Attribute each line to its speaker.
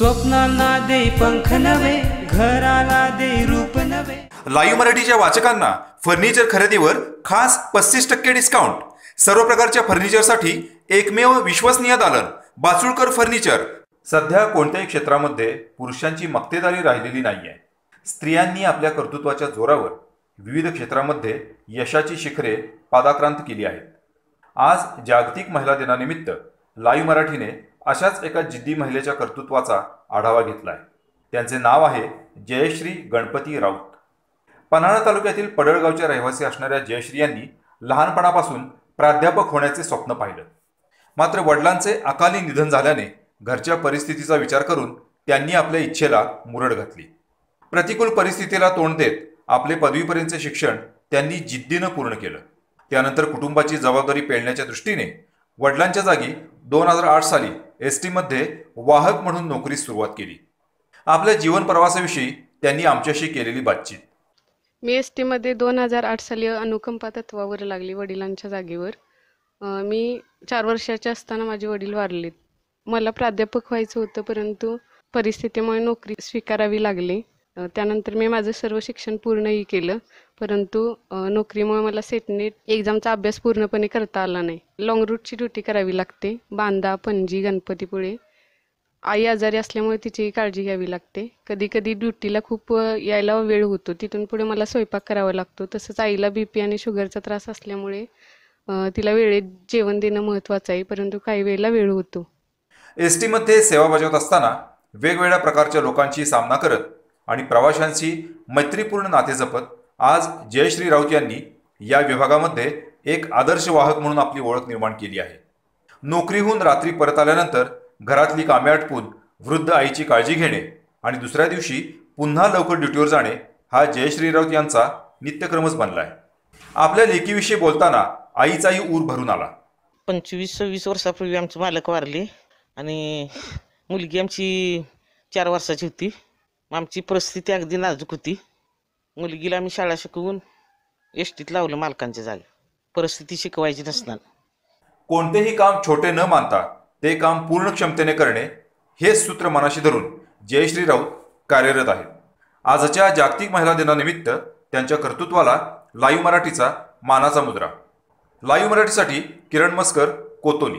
Speaker 1: स्वप्नांना दे पंख नवे घराला दे रूप नवे
Speaker 2: लाईव्ह मराठीच्या वाचकांना फर्निचर खरेदीवर खास पस्तीस टक्के डिस्काउंट सर्व प्रकारच्या फर्निचरसाठी एकमेव विश्वसनीय दालन बाचुळकर फर्निचर सध्या कोणत्याही क्षेत्रामध्ये पुरुषांची मक्तेदारी राहिलेली नाहीये. स्त्रियांनी आपल्या कर्तृत्वाच्या जोरावर विविध क्षेत्रामध्ये यशाची शिखरे पादाक्रांत केली आहेत. आज जागतिक महिला दिनानिमित्त लाईव्ह मराठीने अशाच एका जिद्दी महिलेच्या कर्तृत्वाचा आढावा घेतला आहे त्यांचे नाव आहे जयश्री गणपती राऊत. पन्हाळा तालुक्यातील पडळगावच्या रहिवासी असणाऱ्या जयश्री यांनी लहानपणापासून प्राध्यापक होण्याचे स्वप्न पाहिलं. मात्र वडिलांचे अकाली निधन झाल्याने घरच्या परिस्थितीचा विचार करून त्यांनी आपल्या इच्छेला मुरड घातली. प्रतिकूल परिस्थितीला तोंड देत आपले पदवीपर्यंतचे शिक्षण त्यांनी जिद्दीनं पूर्ण केलं. त्यानंतर कुटुंबाची जबाबदारी पेलण्याच्या दृष्टीने वडिलांच्या जागी दोन हजार आठ साली एस टीमध्ये वाहक म्हणून नोकरीस सुरुवात केली. आपल्या जीवन प्रवासाविषयी त्यांनी आमच्याशी केलेली बातचीत.
Speaker 3: मी एस टीमध्ये दोन हजार आठ साली अनुकंपा तत्वावर लागली वडिलांच्या जागेवर. मी चार वर्षाचे असताना माझे वडील वारले मला प्राध्यापक व्हायचं होतं परंतु परिस्थितीमुळे नोकरी स्वीकारावी लागली. त्यानंतर मी माझं सर्व शिक्षण पूर्णही केलं. परंतु नोकरीमुळे मला सेटनेट एक्झामचा अभ्यास पूर्णपणे करता आला नाही. लॉंग रूटची ड्युटी करावी लागते. बांदा पणजी गणपतीपुळे. आई आजारी असल्यामुळे तिचीही काळजी घ्यावी लागते. कधी कधी ड्युटीला खूप यायला वेळ होतो. तिथून पुढे मला स्वयंपाक करावा लागतो. तसंच आईला बी पी आणि शुगरचा त्रास असल्यामुळे तिला वेळेत जेवण देणं महत्त्वाचं आहे. परंतु काही वेळेला वेळ होतो.
Speaker 2: एस टीमध्ये सेवा बजावत असताना वेगवेगळ्या प्रकारच्या लोकांशी सामना करत आणि प्रवाशांशी मैत्रीपूर्ण नाते जपत आज जयश्री राऊत यांनी या विभागामध्ये एक आदर्श वाहक म्हणून आपली ओळख निर्माण केली आहे. नोकरीहून रात्री परत आल्यानंतर घरातली कामे आटपून वृद्ध आईची काळजी घेणे आणि दुसऱ्या दिवशी पुन्हा लवकर ड्युटीवर जाणे हा जयश्री राऊत यांचा नित्यक्रमच बनला आहे. आपल्या लेकीविषयी बोलताना आईचाही ऊर भरून आला.
Speaker 4: पंचवीस सव्वीस वर्षापूर्वी आमचे मालक वारले आणि मुलगी आमची चार वर्षाची होती. आमची परिस्थिती अगदी नाजूक होती. मुलगीला आम्ही शाळा शिकवून एस टीत लावलं मालकांच्या जागी. परिस्थिती शिकवायची नसताना
Speaker 2: कोणतेही काम छोटे न मानता ते काम पूर्ण क्षमतेने करणे हेच सूत्र मनाशी धरून जयश्री राऊत कार्यरत आहेत. आजच्या जागतिक महिला दिनानिमित्त त्यांच्या कर्तृत्वाला लाईव्ह मराठीचा मानाचा मुद्रा. लाईव्ह मराठीसाठी किरण मस्कर कोतोली.